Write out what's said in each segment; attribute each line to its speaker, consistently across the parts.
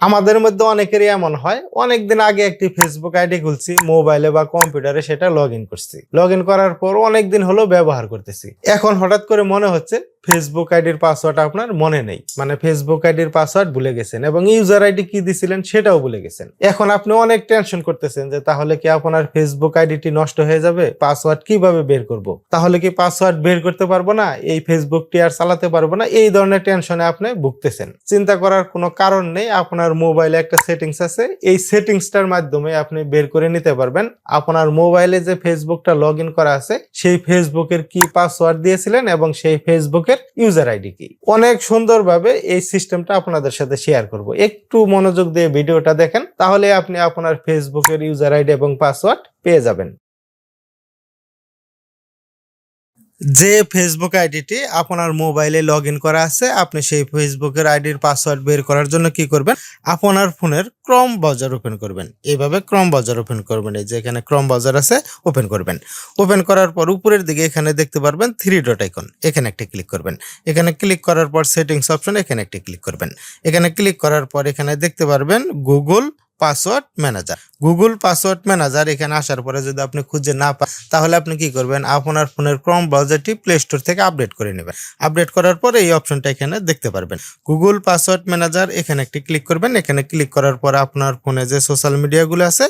Speaker 1: আমাদের মধ্যে অনেকেরই এমন হয় অনেক দিন আগে একটি ফেসবুক আইডি খুলছি, মোবাইলে বা কম্পিউটারে সেটা লগ করছি। লগ করার পর অনেক দিন হলো ব্যবহার করতেছি। এখন হঠাৎ করে মনে হচ্ছে ফেসবুক আইডির পাসওয়ার্ড আপনার মনে নেই। মানে ফেসবুক আইডির পাসওয়ার্ড ভুলে গেছেন এবং ইউজার আইডি কি দিছিলেন সেটাও ভুলে গেছেন। এখন আপনি অনেক টেনশন করতেছেন যে তাহলে কি আপনার ফেসবুক আইডিটি নষ্ট হয়ে যাবে? পাসওয়ার্ড কীভাবে বের করব? তাহলে কি পাসওয়ার্ড বের করতে পারব না? এই ফেসবুকটি আর চালাতে পারব না? এই ধরনের টেনশনে আপনি ভুগতেছেন। চিন্তা করার কোনো কারণ নেই, আপনার মোবাইলে একটা সেটিংস আছে। এই সেটিংসটার মাধ্যমে আপনি বের করে নিতে পারবেন। আপনার মোবাইলে যে ফেসবুকটা লগ করা আছে, সেই ফেসবুকের কি পাসওয়ার্ড দিয়েছিলেন এবং সেই ফেসবুকের ইউজার আইডি কি অনেক সুন্দরভাবে এই সিস্টেমটা আপনাদের সাথে শেয়ার করব। একটু মনোযোগ দিয়ে ভিডিওটা দেখেন, তাহলে আপনি আপনার ফেসবুকের ইউজার আইডি এবং পাসওয়ার্ড পেয়ে যাবেন। যে ফেসবুক আইডিটি আপনার মোবাইলে লগ করা আছে, আপনি সেই ফেসবুকের আইডির পাসওয়ার্ড বের করার জন্য কি করবেন? আপনার ফোনের ক্রম বাজার ওপেন করবেন। এইভাবে ক্রম বাজার ওপেন করবেন। এই যে এখানে ক্রম বাজার আছে ওপেন করবেন। ওপেন করার পর উপরের দিকে এখানে দেখতে পারবেন থ্রি ডট আইকন এখানে একটা ক্লিক করবেন। এখানে ক্লিক করার পর সেটিংস অপশন এখানে একটা ক্লিক করবেন। এখানে ক্লিক করার পর এখানে দেখতে পারবেন Google password manager Google password manager এখানে আসার পরে যদি আপনি খুঁজে না পান, তাহলে আপনি কি করবেন? আপনার ফোনের ক্রম ব্রাউজারটি প্লে স্টোর থেকে আপডেট করে নেবেন। আপডেট করার পরে এই অপশনটা এখানে দেখতে পারবেন। গুগল পাসওয়ার্ড ম্যানেজার এখানে একটি ক্লিক করবেন। এখানে ক্লিক করার পর আপনার ফোনে যে সোশ্যাল মিডিয়াগুলো আছে,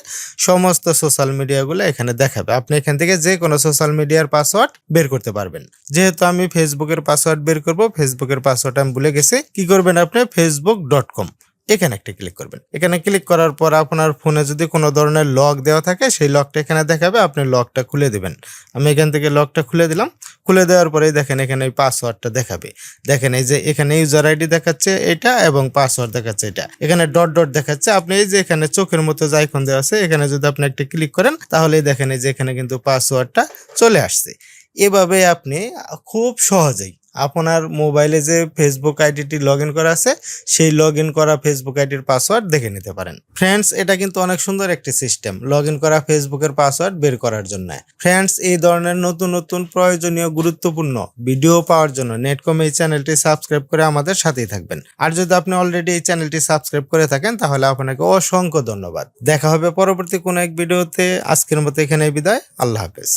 Speaker 1: সমস্ত সোশ্যাল মিডিয়াগুলো এখানে দেখাবে। আপনি এখান থেকে যে কোনো সোশ্যাল মিডিয়ার পাসওয়ার্ড বের করতে পারবেন। যেহেতু আমি ফেসবুকের পাসওয়ার্ড বের করব ফেসবুকের পাসওয়ার্ড আমি ভুলে গেছি, কি করবেন আপনি? ফেসবুক ডট কম এখানে একটা ক্লিক করবেন। এখানে ক্লিক করার পর আপনার ফোনে যদি কোনো ধরনের লক দেওয়া থাকে, সেই লকটা এখানে দেখাবে, আপনি লকটা খুলে দিবেন। আমি এখান থেকে লকটা খুলে দিলাম। খুলে দেওয়ার পরে দেখেন এখানে এই পাসওয়ার্ডটা দেখাবে। দেখেন এই যে এখানে ইউজার আইডি দেখাচ্ছে এটা এবং পাসওয়ার্ড দেখাচ্ছে এটা। এখানে ডট ডট দেখাচ্ছে। আপনি এই যে এখানে চোখের মতো যে আইকন দেওয়া আছে, এখানে যদি আপনি একটা ক্লিক করেন তাহলে দেখেন এই যে এখানে কিন্তু পাসওয়ার্ডটা চলে আসছে। এভাবে আপনি খুব সহজেই আপনার মোবাইলে যে ফেসবুক আইডিটি লগ ইন করা আছে, সেই লগ ইন করা ফেসবুক আইডির পাসওয়ার্ড দেখে নিতে পারেন। ফ্রেন্ডস এটা কিন্তু অনেক সুন্দর একটি সিস্টেম লগ ইন করা ফেসবুকের পাসওয়ার্ড বের করার জন্য। ফ্রেন্ডস এই ধরনের নতুন নতুন প্রয়োজনীয়, গুরুত্বপূর্ণ ভিডিও পাওয়ার জন্য নেটকম এই চ্যানেলটি সাবস্ক্রাইব করে আমাদের সাথেই থাকবেন। আর যদি আপনি অলরেডি এই চ্যানেলটি সাবস্ক্রাইব করে থাকেন, তাহলে আপনাকে অসংখ্য ধন্যবাদ। দেখা হবে পরবর্তী কোনো এক ভিডিওতে আজকের মতো এখানে বিদায়। আল্লাহ হাফেজ।